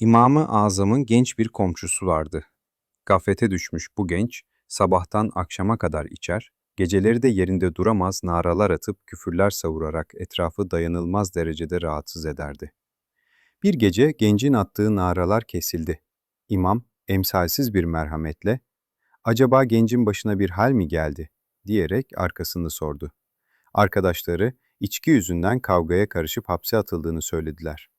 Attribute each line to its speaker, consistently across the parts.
Speaker 1: İmam-ı Azam'ın genç bir komşusu vardı. Gaflete düşmüş bu genç, sabahtan akşama kadar içer, geceleri de yerinde duramaz naralar atıp küfürler savurarak etrafı dayanılmaz derecede rahatsız ederdi. Bir gece gencin attığı naralar kesildi. İmam, emsalsiz bir merhametle, ''Acaba gencin başına bir hal mi geldi?'' diyerek arkasını sordu. Arkadaşları, içki yüzünden kavgaya karışıp hapse atıldığını söylediler.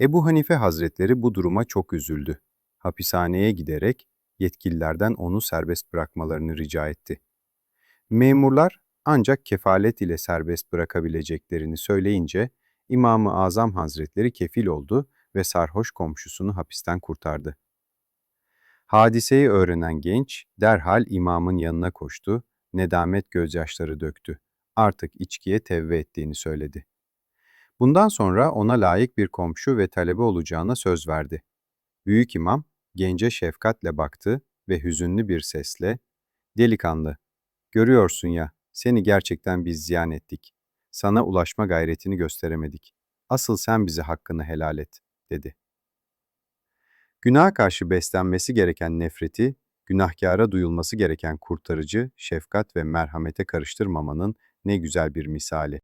Speaker 1: Ebu Hanife Hazretleri bu duruma çok üzüldü. Hapishaneye giderek yetkililerden onu serbest bırakmalarını rica etti. Memurlar ancak kefalet ile serbest bırakabileceklerini söyleyince İmam-ı Azam Hazretleri kefil oldu ve sarhoş komşusunu hapisten kurtardı. Hadiseyi öğrenen genç derhal imamın yanına koştu, nedamet gözyaşları döktü. Artık içkiye tevbe ettiğini söyledi. Bundan sonra ona layık bir komşu ve talebe olacağına söz verdi. Büyük imam gence şefkatle baktı ve hüzünlü bir sesle, ''Delikanlı, görüyorsun ya, seni gerçekten biz ziyan ettik. Sana ulaşma gayretini gösteremedik. Asıl sen bize hakkını helal et.'' dedi. Günaha karşı beslenmesi gereken nefreti, günahkara duyulması gereken kurtarıcı, şefkat ve merhamete karıştırmamanın ne güzel bir misali.